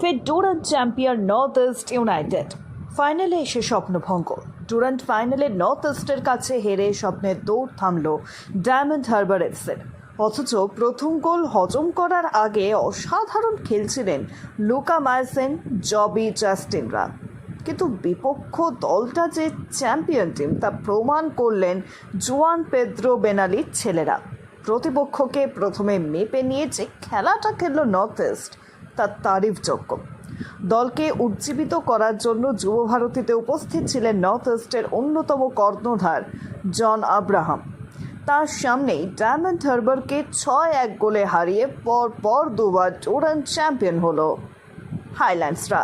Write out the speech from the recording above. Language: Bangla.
ফের Durand champion North East United. ফাইনালে এসে স্বপ্নভঙ্গ ডুরান্ট ফাইনালে নর্থ ইস্টের কাছে হেরে স্বপ্নের দৌড় থামল ডায়মন্ড হারবার এফসের। অথচ প্রথম গোল হজম করার আগে অসাধারণ খেলছিলেন লুকা মায়াসেন জবি জাস্টিনরা। কিন্তু বিপক্ষ দলটা যে চ্যাম্পিয়ন টিম তা প্রমাণ করলেন জোয়ান পেদ্রো বেনালির ছেলেরা। প্রতিপক্ষকে প্রথমে মেপে নিয়ে যে খেলাটা খেলল নর্থ ইস্ট তার তারিফযোগ্য দলকে উজ্জীবিত করার জন্য যুব ভারতীতে উপস্থিত ছিলেন নর্থ ইস্টের অন্যতম কর্ণধার জন আব্রাহাম। তার সামনেই ডায়মন্ড হারবারকে ছয় এক গোলে হারিয়ে পর পর দুবার ডুরান্ট চ্যাম্পিয়ন হলো। হাইল্যান্ডসরা